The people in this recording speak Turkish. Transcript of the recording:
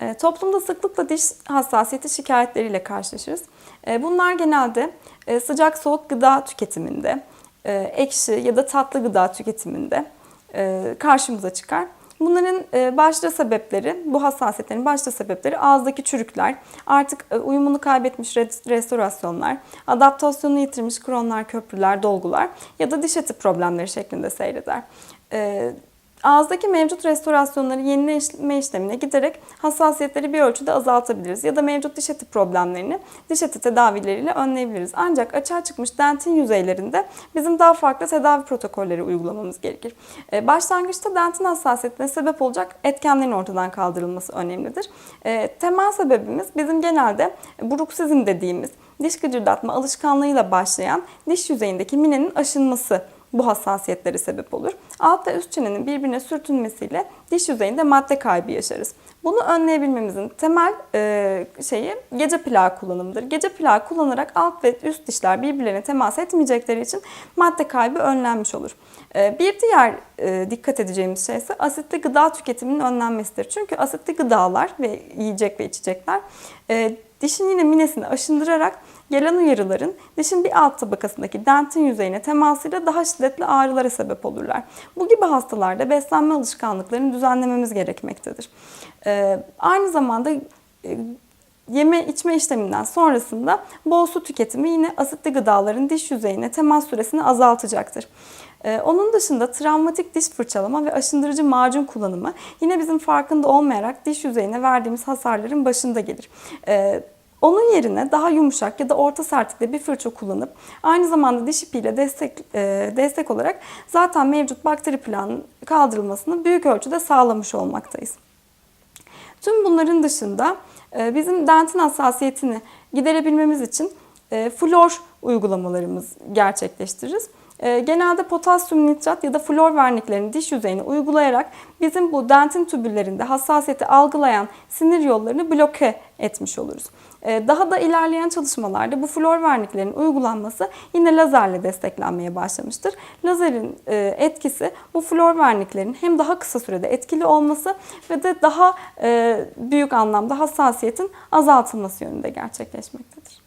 E, toplumda sıklıkla diş hassasiyeti şikayetleriyle karşılaşırız. E, bunlar genelde e, sıcak soğuk gıda tüketiminde, e, ekşi ya da tatlı gıda tüketiminde e, karşımıza çıkar. Bunların e, başta sebepleri, bu hassasiyetlerin başta sebepleri ağızdaki çürükler, artık e, uyumunu kaybetmiş res- restorasyonlar, adaptasyonunu yitirmiş kronlar, köprüler, dolgular ya da diş eti problemleri şeklinde seyreder. Ağızdaki mevcut restorasyonları yenileme işlemine giderek hassasiyetleri bir ölçüde azaltabiliriz ya da mevcut diş eti problemlerini diş eti tedavileriyle önleyebiliriz. Ancak açığa çıkmış dentin yüzeylerinde bizim daha farklı tedavi protokolleri uygulamamız gerekir. Ee, Başlangıçta dentin hassasiyetine sebep olacak etkenlerin ortadan kaldırılması önemlidir. Ee, Temel sebebimiz bizim genelde bruksizm dediğimiz diş gıcırdatma alışkanlığıyla başlayan diş yüzeyindeki minenin aşınması bu hassasiyetlere sebep olur. Alt ve üst çenenin birbirine sürtünmesiyle diş yüzeyinde madde kaybı yaşarız. Bunu önleyebilmemizin temel e, şeyi gece plağı kullanımıdır. Gece plağı kullanarak alt ve üst dişler birbirlerine temas etmeyecekleri için madde kaybı önlenmiş olur. E, bir diğer e, dikkat edeceğimiz şey ise asitli gıda tüketiminin önlenmesidir. Çünkü asitli gıdalar ve yiyecek ve içecekler e, dişin yine minesini aşındırarak gelen uyarıların dişin bir alt tabakasındaki dentin yüzeyine temasıyla daha şiddetli ağrılara sebep olurlar. Bu gibi hastalarda beslenme alışkanlıklarını düzenlememiz gerekmektedir. Ee, aynı zamanda e, yeme içme işleminden sonrasında bol su tüketimi yine asitli gıdaların diş yüzeyine temas süresini azaltacaktır. Ee, onun dışında travmatik diş fırçalama ve aşındırıcı macun kullanımı yine bizim farkında olmayarak diş yüzeyine verdiğimiz hasarların başında gelir. Ee, onun yerine daha yumuşak ya da orta sertlikte bir fırça kullanıp aynı zamanda diş ipiyle destek, e, destek olarak zaten mevcut bakteri planının kaldırılmasını büyük ölçüde sağlamış olmaktayız. Tüm bunların dışında e, bizim dentin hassasiyetini giderebilmemiz için e, flor uygulamalarımız gerçekleştiririz. E, Genelde potasyum nitrat ya da flor verniklerini diş yüzeyine uygulayarak bizim bu dentin tübüllerinde hassasiyeti algılayan sinir yollarını bloke etmiş oluruz. E, Daha da ilerleyen çalışmalarda bu flor verniklerin uygulanması yine lazerle desteklenmeye başlamıştır. Lazerin e, etkisi bu flor verniklerin hem daha kısa sürede etkili olması ve de daha e, büyük anlamda hassasiyetin azaltılması yönünde gerçekleşmektedir.